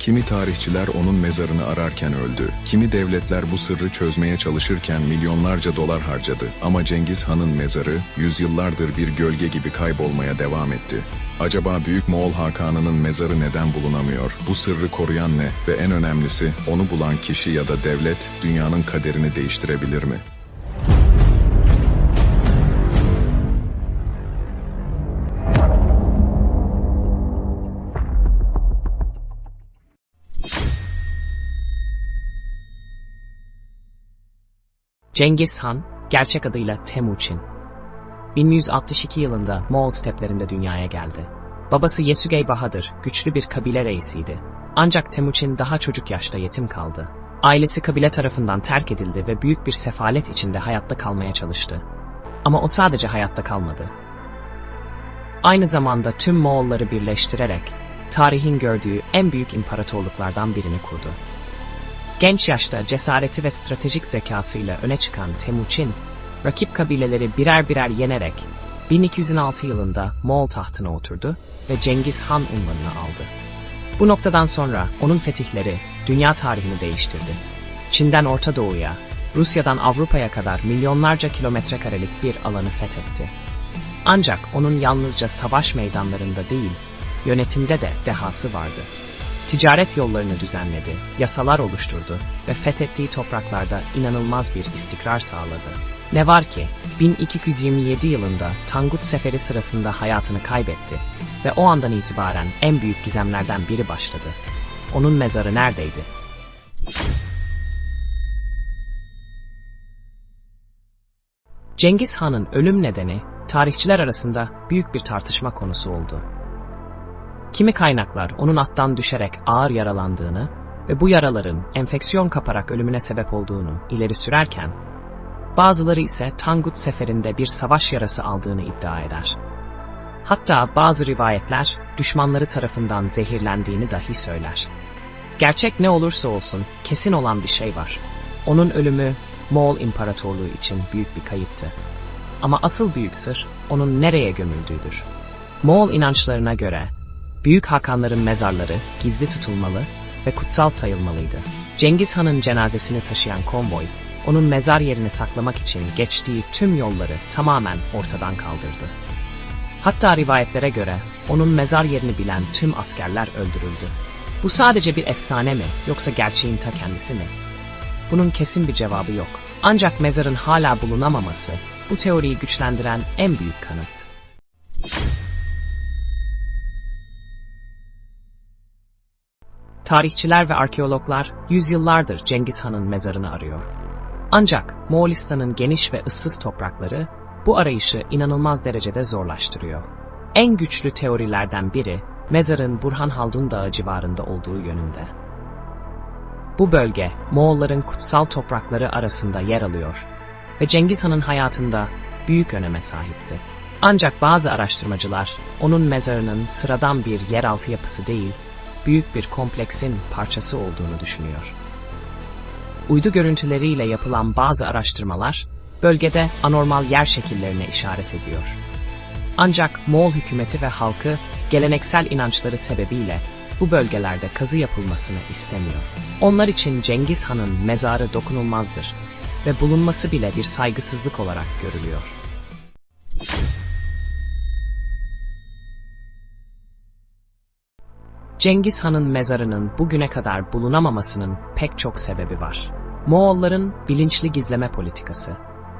Kimi tarihçiler onun mezarını ararken öldü. Kimi devletler bu sırrı çözmeye çalışırken milyonlarca dolar harcadı. Ama Cengiz Han'ın mezarı yüzyıllardır bir gölge gibi kaybolmaya devam etti. Acaba Büyük Moğol Hakanı'nın mezarı neden bulunamıyor? Bu sırrı koruyan ne? Ve en önemlisi onu bulan kişi ya da devlet dünyanın kaderini değiştirebilir mi? Cengiz Han, gerçek adıyla Temuçin. 1162 yılında Moğol steplerinde dünyaya geldi. Babası Yesügey Bahadır, güçlü bir kabile reisiydi. Ancak Temuçin daha çocuk yaşta yetim kaldı. Ailesi kabile tarafından terk edildi ve büyük bir sefalet içinde hayatta kalmaya çalıştı. Ama o sadece hayatta kalmadı. Aynı zamanda tüm Moğolları birleştirerek tarihin gördüğü en büyük imparatorluklardan birini kurdu. Genç yaşta cesareti ve stratejik zekasıyla öne çıkan Temuçin, rakip kabileleri birer birer yenerek 1206 yılında Moğol tahtına oturdu ve Cengiz Han unvanını aldı. Bu noktadan sonra onun fetihleri dünya tarihini değiştirdi. Çin'den Orta Doğu'ya, Rusya'dan Avrupa'ya kadar milyonlarca kilometre karelik bir alanı fethetti. Ancak onun yalnızca savaş meydanlarında değil, yönetimde de dehası vardı. Ticaret yollarını düzenledi, yasalar oluşturdu ve fethettiği topraklarda inanılmaz bir istikrar sağladı. Ne var ki 1227 yılında Tangut Seferi sırasında hayatını kaybetti ve o andan itibaren en büyük gizemlerden biri başladı. Onun mezarı neredeydi? Cengiz Han'ın ölüm nedeni tarihçiler arasında büyük bir tartışma konusu oldu. Kimi kaynaklar onun attan düşerek ağır yaralandığını ve bu yaraların enfeksiyon kaparak ölümüne sebep olduğunu ileri sürerken, bazıları ise Tangut seferinde bir savaş yarası aldığını iddia eder. Hatta bazı rivayetler düşmanları tarafından zehirlendiğini dahi söyler. Gerçek ne olursa olsun kesin olan bir şey var. Onun ölümü Moğol İmparatorluğu için büyük bir kayıptı. Ama asıl büyük sır onun nereye gömüldüğüdür. Moğol inançlarına göre Büyük Hakanların mezarları gizli tutulmalı ve kutsal sayılmalıydı. Cengiz Han'ın cenazesini taşıyan konvoy, onun mezar yerini saklamak için geçtiği tüm yolları tamamen ortadan kaldırdı. Hatta rivayetlere göre onun mezar yerini bilen tüm askerler öldürüldü. Bu sadece bir efsane mi yoksa gerçeğin ta kendisi mi? Bunun kesin bir cevabı yok. Ancak mezarın hala bulunamaması bu teoriyi güçlendiren en büyük kanıt. Tarihçiler ve arkeologlar yüzyıllardır Cengiz Han'ın mezarını arıyor. Ancak Moğolistan'ın geniş ve ıssız toprakları bu arayışı inanılmaz derecede zorlaştırıyor. En güçlü teorilerden biri mezarın Burhan Haldun Dağı civarında olduğu yönünde. Bu bölge Moğolların kutsal toprakları arasında yer alıyor ve Cengiz Han'ın hayatında büyük öneme sahipti. Ancak bazı araştırmacılar onun mezarının sıradan bir yeraltı yapısı değil, büyük bir kompleksin parçası olduğunu düşünüyor. Uydu görüntüleriyle yapılan bazı araştırmalar, bölgede anormal yer şekillerine işaret ediyor. Ancak Moğol hükümeti ve halkı geleneksel inançları sebebiyle bu bölgelerde kazı yapılmasını istemiyor. Onlar için Cengiz Han'ın mezarı dokunulmazdır ve bulunması bile bir saygısızlık olarak görülüyor. Cengiz Han'ın mezarının bugüne kadar bulunamamasının pek çok sebebi var. Moğolların bilinçli gizleme politikası.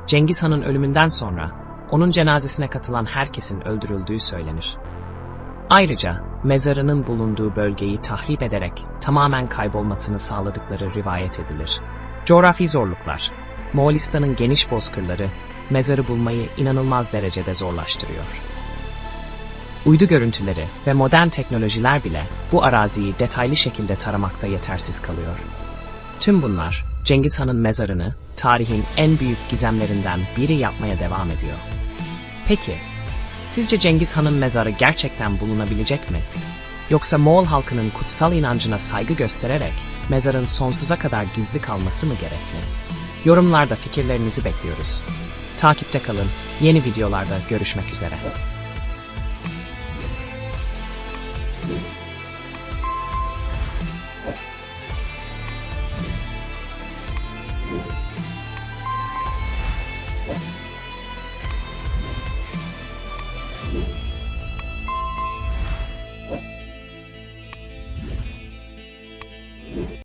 Cengiz Han'ın ölümünden sonra onun cenazesine katılan herkesin öldürüldüğü söylenir. Ayrıca mezarının bulunduğu bölgeyi tahrip ederek tamamen kaybolmasını sağladıkları rivayet edilir. Coğrafi zorluklar. Moğolistan'ın geniş bozkırları mezarı bulmayı inanılmaz derecede zorlaştırıyor. Uydu görüntüleri ve modern teknolojiler bile bu araziyi detaylı şekilde taramakta yetersiz kalıyor. Tüm bunlar Cengiz Han'ın mezarını tarihin en büyük gizemlerinden biri yapmaya devam ediyor. Peki, sizce Cengiz Han'ın mezarı gerçekten bulunabilecek mi? Yoksa Moğol halkının kutsal inancına saygı göstererek mezarın sonsuza kadar gizli kalması mı gerekli? Yorumlarda fikirlerinizi bekliyoruz. Takipte kalın, yeni videolarda görüşmek üzere.